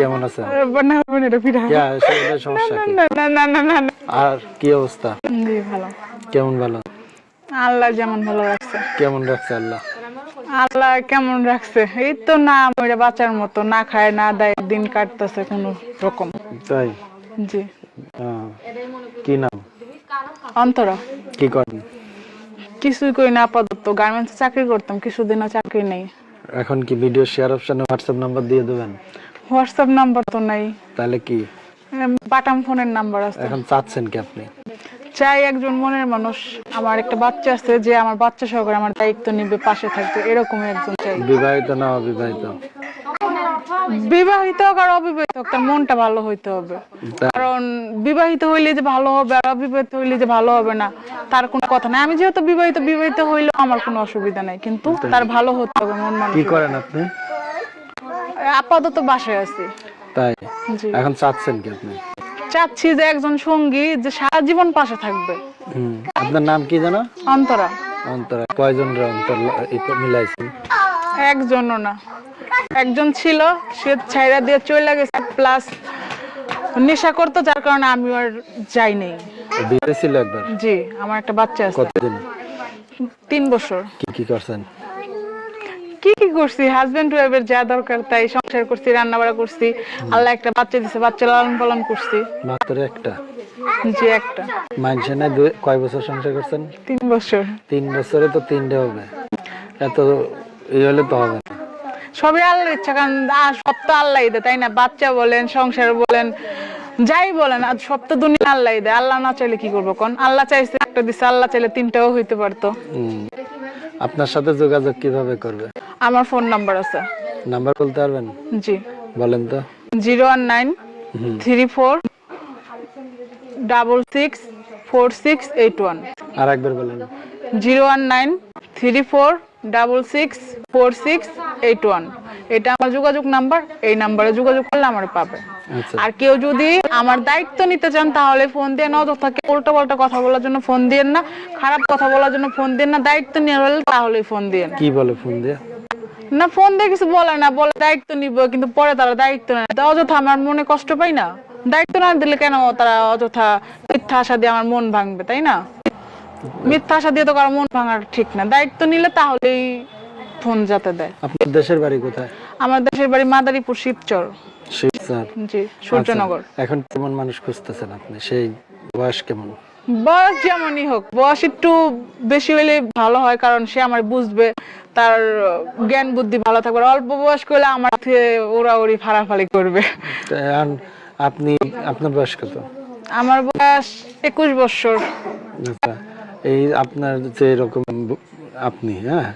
কেমন আছেন? বানা হবে এটা পিঠা সমস্যা কি? না না না না না না আর কি অবস্থা? জি ভালো। কেমন ভালো? আল্লাহ যেমন ভালো রাখছে কেমন রাখছে আল্লাহ? আল্লাহ কেমন রাখছে? এই তো না মরে বাচ্চার মতো না খায় না দেয় দিন কাটতেছে কোনো রকম। তাই? জি। কি নাম? অন্তরা। কি করেন? কিছুই করি না আপাতত। গার্মেন্টসে চাকরি করতাম কিছুদিনও চাকরি নেই। এখন কি ভিডিও শেয়ার অপশনে হোয়াটসঅ্যাপ নাম্বার দিয়ে দেবেন? হোয়াটসঅ্যাপ নাম্বার তো নাই। তাহলে কি? বাটাম ফোনের নাম্বার আছে। এখন চাচ্ছেন কি আপনি? চাই একজন মনের মানুষ। আমার একটা বাচ্চা আছে যে আমার বাচ্চা সহকারে আমার দায়িত্ব নিবে পাশে থাকবে এরকম একজন চাই। বিবাহিত না অবিবাহিত? বিবাহিত হোক আর অবিবাহিত হোক তার মনটা ভালো হইতে হবে। কারণ বিবাহিত হইলে যে ভালো হবে আর অবিবাহিত হইলে যে ভালো হবে না তার কোনো কথা নাই। আমি যেহেতু বিবাহিত বিবাহিত হইলেও আমার কোনো অসুবিধা নাই কিন্তু তার ভালো হতে হবে মন মানুষ কি করেন আপনি? আপাতত বাসায় আছি। তাই? এখন চাচ্ছেন কি আপনি? চাচ্ছি যে একজন সঙ্গী যে সারা জীবন পাশে থাকবে। আপনার নাম কি জানো অন্তরা। অন্তরা। কয়জন রে অন্তর মিলাইছেন? একজনও না। একজন ছিল সে ছাইরা দিয়ে চলে গেছে প্লাস নেশা করতো যার কারণে আমি আর যাই নাই। বিয়ে ছিল একবার? জি আমার একটা বাচ্চা আছে। কতদিন? তিন বছর। কি কি করছেন? কি কি করছি? হাজবেন্ড ওয়াইফের যা দরকার তাই সংসার করছি রান্না বাড়া করছি। আল্লাহ একটা বাচ্চা দিছে বাচ্চা লালন পালন করছি। মাত্র একটা? জি একটা। নাই দুই কয় বছর সংসার করছেন? তিন বছর। তিন বছরে তো তিনটে হবে। এত এই হলে তো হবে না। সবই আল্লাহর ইচ্ছা কারণ সব তো আল্লাহ দেয় তাই না? বাচ্চা বলেন সংসার বলেন যাই বলেন আর সব তো দুনিয়া আল্লাহ দেয়। আল্লাহ না চাইলে কি করব কোন? আল্লাহ চাইছে একটা দিছে আল্লাহ চাইলে তিনটাও হইতে পারতো। আপনার সাথে যোগাযোগ কীভাবে করবে? আমার ফোন নাম্বার আছে। নাম্বার বলতে পারবেন? জি। বলেন তো। Zero one nine three four double six four six eight one. আর একবার বলেন। Zero one nine three four double six four six eight one এটা আমার যোগাযোগ নাম্বার এই নাম্বারে যোগাযোগ করলে আমার পাবে। আচ্ছা। আর কেউ যদি আমার দায়িত্ব নিতে চান তাহলে ফোন দিয়ে নাও যথা উল্টো পাল্টা কথা বলার জন্য ফোন দিয়েন না খারাপ কথা বলার জন্য ফোন দিয়েন না দায়িত্ব নিয়ে হলে তাহলে ফোন দিয়েন। কি বলে ফোন দিয়ে? না ফোন দিয়ে কিছু বলে না বলে দায়িত্ব নিব কিন্তু পরে তারা দায়িত্ব নেয়। তা অযথা আমার মনে কষ্ট পাই না। দায়িত্ব না দিলে কেন তারা অযথা মিথ্যা আশা দিয়ে আমার মন ভাঙবে তাই না? মিথ্যা আশা দিয়ে তো কারও মন ভাঙার ঠিক না। দায়িত্ব নিলে তাহলেই ফোন যাতে দেয়। আপনার দেশের বাড়ি কোথায়? আমার দেশের বাড়ি মাদারীপুর শিবচর। শিবচর। জি সূর্যনগর। এখন কেমন মানুষ খুঁজতেছেন আপনি? সেই বয়স কেমন? বয়স যেমনই হোক বয়স একটু বেশি হলে ভালো হয় কারণ সে আমার বুঝবে তার জ্ঞান বুদ্ধি ভালো থাকবে। অল্প বয়স করলে আমার ওরা ওরি ফাড়াফাড়ি করবে। আপনি আপনার বয়স কত? আমার বয়স একুশ বছর। আচ্ছা এই আপনার যে এরকম আপনি হ্যাঁ?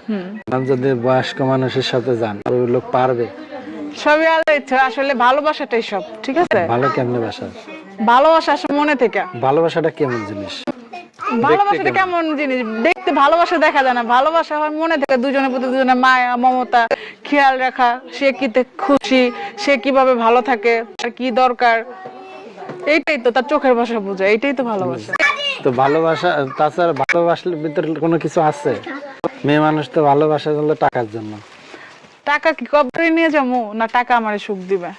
যদি বয়স্ক মানুষের সাথে যান ওই লোক পারবে। সবই আল্লাহ ইচ্ছা আসলে ভালোবাসাটাই সব ঠিক আছে? ভালো কেমনে বাসা? ভালোবাসা মনে থেকে। ভালোবাসাটা কেমন জিনিস? ভালোবাসাটা কেমন? জিনিস? দেখতে ভালোবাসা দেখা যায় না। ভালোবাসা হয় মনে থেকে দুজনের প্রতি দুজনের মায়া মমতা খেয়াল রাখা সে কিতে খুশি সে কীভাবে ভালো থাকে তার কি দরকার? এইটাই তো তার চোখের ভাষা বোঝা এইটাই তো ভালোবাসা। তো ভালোবাসা তাছাড়া ভালোবাসার ভিতরে কোনো কিছু আছে? মেয়ে মানুষ তো ভালোবাসা জন্য টাকার জন্য। টাকা কি কবরে নিয়ে যাব? না টাকা আমারে সুখ দিবে?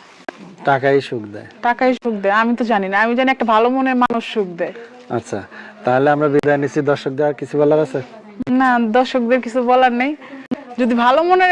টাকাই সুখ দেয়। টাকাই সুখ দেয় আমি তো জানি না। আমি জানি একটা ভালো মনের মানুষ সুখ দেয়। আচ্ছা তাহলে আমরা বিদায় নিচ্ছি। দর্শকদের আর কিছু বলার আছে? না দর্শকদের কিছু বলার নেই। যদি ভালো মনের